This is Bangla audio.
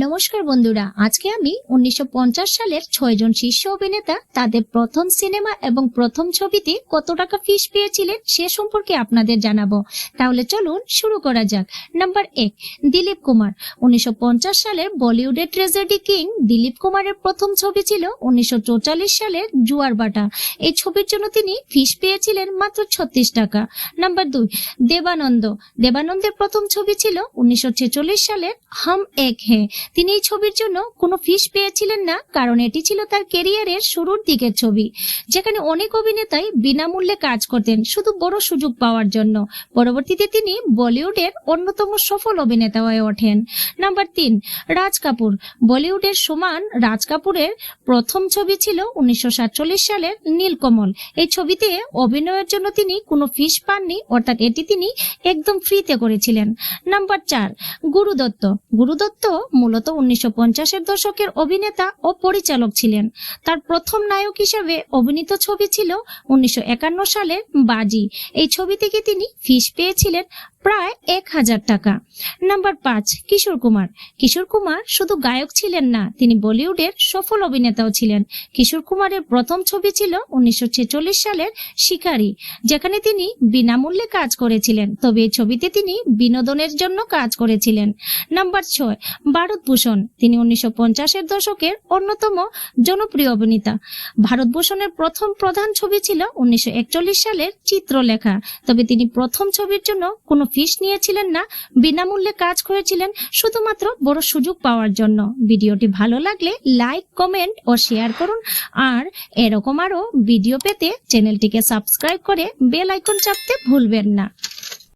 নমস্কার বন্ধুরা, আজকে আমি উনিশশো পঞ্চাশ সালের ছয়জন শীর্ষ অভিনেতা তাদের প্রথম সিনেমা এবং প্রথম ছবিতে কত টাকা ফিস পেয়েছিলেন সে সম্পর্কে আপনাদের জানাব। তাহলে চলুন শুরু করা যাক। নাম্বার এক, দিলীপ কুমার। উনিশশো পঞ্চাশ সালের বলিউডের ট্রেজেডি কিং দিলীপ কুমারের প্রথম ছবি ছিল উনিশশো সালের জুয়ার বাটা। এই ছবির জন্য তিনি ফিস পেয়েছিলেন মাত্র ছত্রিশ টাকা। নাম্বার দুই, দেবানন্দ। দেবানন্দের প্রথম ছবি ছিল উনিশশো ছেচল্লিশ সালের হাম এক হে। তিনি এই ছবির জন্য কোনো ফিস পেয়েছিলেন না, কারণ এটি ছিল তার কেরিয়ারের শুরুর দিকের ছবি, যেখানে অনেক অভিনেতাই বিনামূল্যে কাজ করতেন শুধু বড় সুযোগ পাওয়ার জন্য। পরবর্তীতে তিনি বলিউডের অন্যতম সফল অভিনেতা হয়ে ওঠেন। নাম্বার তিন, রাজ কাপুর। বলিউডের সমান রাজ কাপুরের প্রথম ছবি ছিল উনিশশো সাতচল্লিশ সালের নীলকমল। এই ছবিতে অভিনয়ের জন্য তিনি কোনো ফিস পাননি, অর্থাৎ এটি তিনি একদম ফ্রিতে করেছিলেন। নাম্বার চার গুরু দত্ত গুরু দত্ত মূলত উনিশশো পঞ্চাশের দশকের অভিনেতা ও পরিচালক ছিলেন। তার প্রথম নায়ক হিসেবে অভিনীত ছবি ছিল উনিশশো একান্ন সালের বাজি। এই ছবি থেকে তিনি ফিস পেয়েছিলেন? প্রায় এক হাজার টাকা। নাম্বার পাঁচ, কিশোর কুমার। কিশোর কুমার শুধু গায়ক ছিলেন না, তিনি বলিউডের সফল অভিনেতাও ছিলেন। কিশোর কুমারের প্রথম ছবি ছিল উনিশশো সালের শিকারী, যেখানে তিনি বিনামূল্যে কাজ করেছিলেন। তবে এই ছবিতে তিনি বিনোদনের জন্য কাজ করেছিলেন। নাম্বার ছয়, ভারতভূষণ। তিনি উনিশশো পঞ্চাশের দশকের অন্যতম জনপ্রিয় অভিনেতা। ভারতভূষণের প্রথম প্রধান ছবি ছিল উনিশশো একচল্লিশ সালের চিত্রলেখা। তবে তিনি প্রথম ছবির জন্য কোনো ফিস নিয়েছিলেন না, বিনামূল্যে কাজ করেছিলেন শুধুমাত্র বড় সুযোগ পাওয়ার জন্য। ভিডিওটি ভালো লাগলে লাইক, কমেন্ট ও শেয়ার করুন। আর এরকম আরও ভিডিও পেতে চ্যানেলটিকে সাবস্ক্রাইব করে বেল আইকন চাপতে ভুলবেন না।